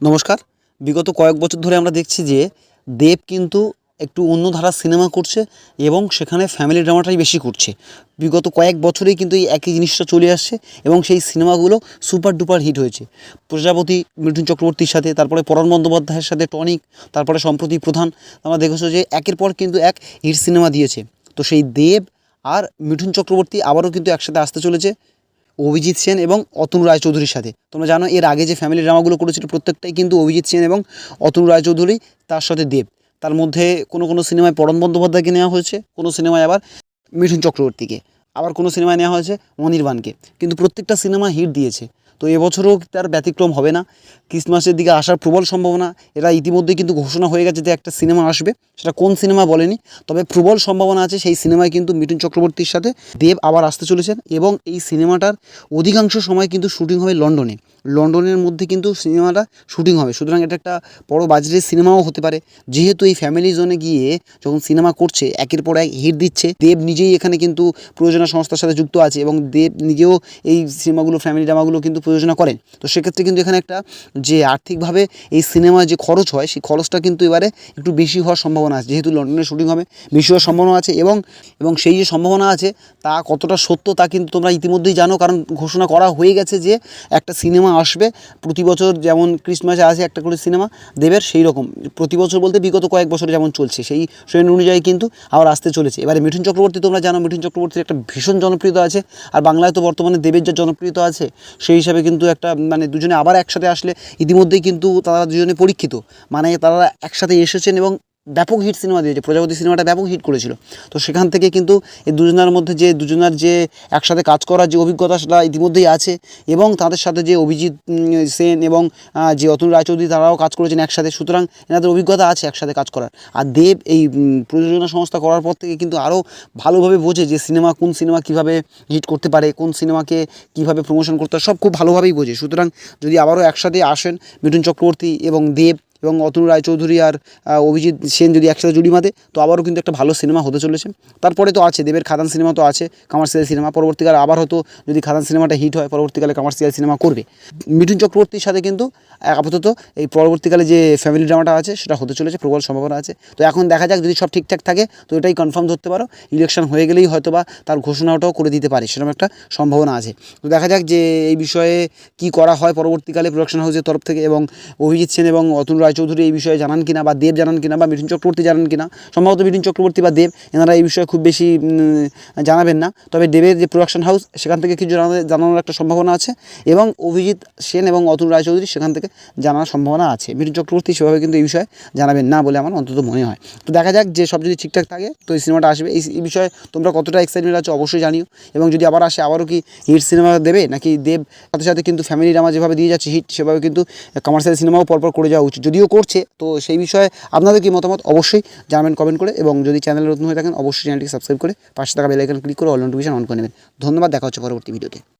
নমস্কার। বিগত কয়েক বছর ধরে আমরা দেখছি যে দেব কিন্তু একটু অন্য ধারার সিনেমা করছে এবং সেখানে ফ্যামিলি ড্রামাটাই বেশি করছে। বিগত কয়েক বছরেই কিন্তু এই একই জিনিসটা চলে আসছে এবং সেই সিনেমাগুলো সুপার ডুপার হিট হয়েছে। প্রজাপতি মিঠুন চক্রবর্তীর সাথে, তারপরে পরাণ বন্দ্যোপাধ্যায়ের সাথে টনিক, তারপরে সম্প্রতি প্রধান। আমরা দেখেছ যে একের পর কিন্তু এক হিট সিনেমা দিয়েছে। তো সেই দেব আর মিঠুন চক্রবর্তী আবারও কিন্তু একসাথে আসতে চলেছে। অভিজিৎ সেন এবং অতুল রায়চৌধুরীর সাথে। তোমরা জানো, এর আগে যে ফ্যামিলি ড্রামাগুলো করেছিল প্রত্যেকটাই কিন্তু অভিজিৎ সেন এবং অতুল রায়চৌধুরী তার সাথে দেব। তার মধ্যে কোনো কোনো সিনেমায় পরম বন্দ্যোপাধ্যায়কে নেওয়া হয়েছে, কোনো সিনেমায় আবার মিঠুন চক্রবর্তীকে। আবার কোনো সিনেমায় নেওয়া হয়েছে অনির্বাণকে কিন্তু প্রত্যেকটা সিনেমা হিট দিয়েছে। তো এবছরও তার ব্যতিক্রম হবে না। ক্রিসমাসের দিকে আসার প্রবল সম্ভাবনা, এরা ইতিমধ্যেই কিন্তু ঘোষণা হয়ে গেছে যে একটা সিনেমা আসবে। সেটা কোন সিনেমা বলেনি, তবে প্রবল সম্ভাবনা আছে সেই সিনেমায় কিন্তু মিঠুন চক্রবর্তীর সাথে দেব আবার আসতে চলেছেন এবং এই সিনেমাটার অধিকাংশ সময় কিন্তু শুটিং হবে লন্ডনে। লন্ডনের মধ্যে কিন্তু সিনেমাটা শুটিং হবে। সুতরাং এটা একটা বড় বাজেটের সিনেমাও হতে পারে। যেহেতু এই ফ্যামিলি জোনে গিয়ে যখন সিনেমা করছে, একের পর এক হিট দিচ্ছে, দেব নিজেই এখানে কিন্তু প্রযোজনা সংস্থার সাথে যুক্ত আছে এবং দেব নিজেও এই সিনেমাগুলো ফ্যামিলি ড্রামাগুলো কিন্তু প্রযোজনা করেন। তো সেক্ষেত্রে কিন্তু এখানে একটা যে আর্থিকভাবে এই সিনেমার যে খরচ হয়, সেই খরচটা কিন্তু এবারে একটু বেশি হওয়ার সম্ভাবনা আছে। যেহেতু লন্ডনে শুটিং হবে, বেশি হওয়ার সম্ভাবনা আছে এবং এবং সেই যে সম্ভাবনা আছে, তা কতটা সত্য তা কিন্তু তোমরা ইতিমধ্যেই জানো, কারণ ঘোষণা করা হয়ে গেছে যে একটা সিনেমা আসবে, প্রতি বছর যেমন ক্রিসমাসে আসে একটা করে সিনেমা, দেবের সেই রকম। প্রতি বছর বলতে বিগত কয়েক বছরে যেমন চলছে, সেই ট্রেন্ড অনুযায়ী কিন্তু আবার আসতে চলেছে। এবারে মিঠুন চক্রবর্তী তোমরা জানো, মিঠুন চক্রবর্তীর একটা ভীষণ জনপ্রিয়তা আছে, আর বাংলায় তো বর্তমানে দেবের যে জনপ্রিয়তা আছে, সেই হিসাবে কিন্তু একটা মানে দুজনে আবার একসাথে আসলে ইতিমধ্যেই কিন্তু তারা দুজনে পরীক্ষিত। মানে তারা একসাথে এসেছেন এবং ব্যাপক হিট সিনেমা দিয়েছে, প্রজাপতি সিনেমাটা ব্যাপক হিট করেছিল। তো সেখান থেকে কিন্তু এই দুজনের মধ্যে যে, দুজনের যে একসাথে কাজ করার যে অভিজ্ঞতা সেটা ইতিমধ্যেই আছে এবং তাদের সাথে যে অভিজিৎ সেন এবং যে অতুল রায়চৌধুরী, তারাও কাজ করেছেন একসাথে। সুতরাং এনাদের অভিজ্ঞতা আছে একসাথে কাজ করার। আর দেব এই প্রযোজনা সংস্থা করার পর থেকে কিন্তু আরও ভালোভাবে বোঝে যে সিনেমা কোন সিনেমা কীভাবে হিট করতে পারে, কোন সিনেমাকে কীভাবে প্রমোশন করতে হয় সব খুব ভালোভাবেই বোঝে। সুতরাং যদি আবারও একসাথে আসেন মিঠুন চক্রবর্তী এবং দেব এবং অতুল রায়চৌধুরী আর অভিজিৎ সেন যদি একসাথে জুড়ি বাঁধে, তো আবারও কিন্তু একটা ভালো সিনেমা হতে চলেছে। তারপরে তো আছে, দেবের খাদান সিনেমা তো আছে কমার্শিয়াল সিনেমা পরবর্তীকালে আবার হয়তো যদি খাদান সিনেমাটা হিট হয়, পরবর্তীকালে কমার্শিয়াল সিনেমা করবে। মিঠুন চক্রবর্তীর সাথে কিন্তু আপাতত এই পরবর্তীকালে যে ফ্যামিলি ড্রামাটা আছে, সেটা হতে চলেছে, প্রবল সম্ভাবনা আছে। তো এখন দেখা যাক, যদি সব ঠিকঠাক থাকে, তো এটাই কনফার্ম ধরতে পারো। ইলেকশন হয়ে গেলেই হয়তো বা তার ঘোষণাটাও করে দিতে পারে, সেরকম একটা সম্ভাবনা আছে। তো দেখা যাক যে এই বিষয়ে কি করা হয় পরবর্তীকালে প্রোডাকশন হাউসের তরফ থেকে এবং অভিজিৎ সেন এবং অতুল রায়চৌধুরী এই বিষয়ে জানান কিনা বা দেব জানান কিনা বা মিঠুন চক্রবর্তী জানান কিনা, সম্ভবত মিঠুন চক্রবর্তী বা দেব এনারা এই বিষয়ে খুব বেশি জানাবেন না। তবে দেবের যে প্রোডাকশন হাউস সেখান থেকে কিছু জানানোর একটা সম্ভাবনা আছে এবং অভিজিৎ সেন এবং অতুল রায়চৌধুরী সেখান থেকে জানার সম্ভাবনা আছে। মিঠুন চক্রবর্তী সেভাবে কিন্তু এই বিষয়ে জানাবেন না বলে আমার অন্তত মনে হয়। তো দেখা যাক যে সব যদি ঠিকঠাক থাকে, তো এই সিনেমাটা আসবে। এই এই বিষয়ে তোমরা কতটা এক্সাইটমেন্ট আছো অবশ্যই জানিও। এবং যদি আবার আসে, আবারও কি হিট সিনেমা দেবে? নাকি দেব সাথে সাথে কিন্তু ফ্যামিলি ড্রামা যেভাবে দিয়ে যাচ্ছে হিট সেভাবে কিন্তু কমার্শিয়াল সিনেমাও পরপর করে যাওয়া উচিত। যদিও করছে, তো সেই বিষয়ে আপনাদের কি মতামত অবশ্যই জানাবেন কমেন্ট করে এবং যদি চ্যানেল নতুন হয়ে থাকেন, অবশ্যই চ্যানেলটিকে সাবস্ক্রাইব করে পাশে থাকা বেলাইকন ক্লিক করে অল নোটিফিকেশন অন করে নেবেন। ধন্যবাদ, দেখা হচ্ছে পরবর্তী ভিডিওতে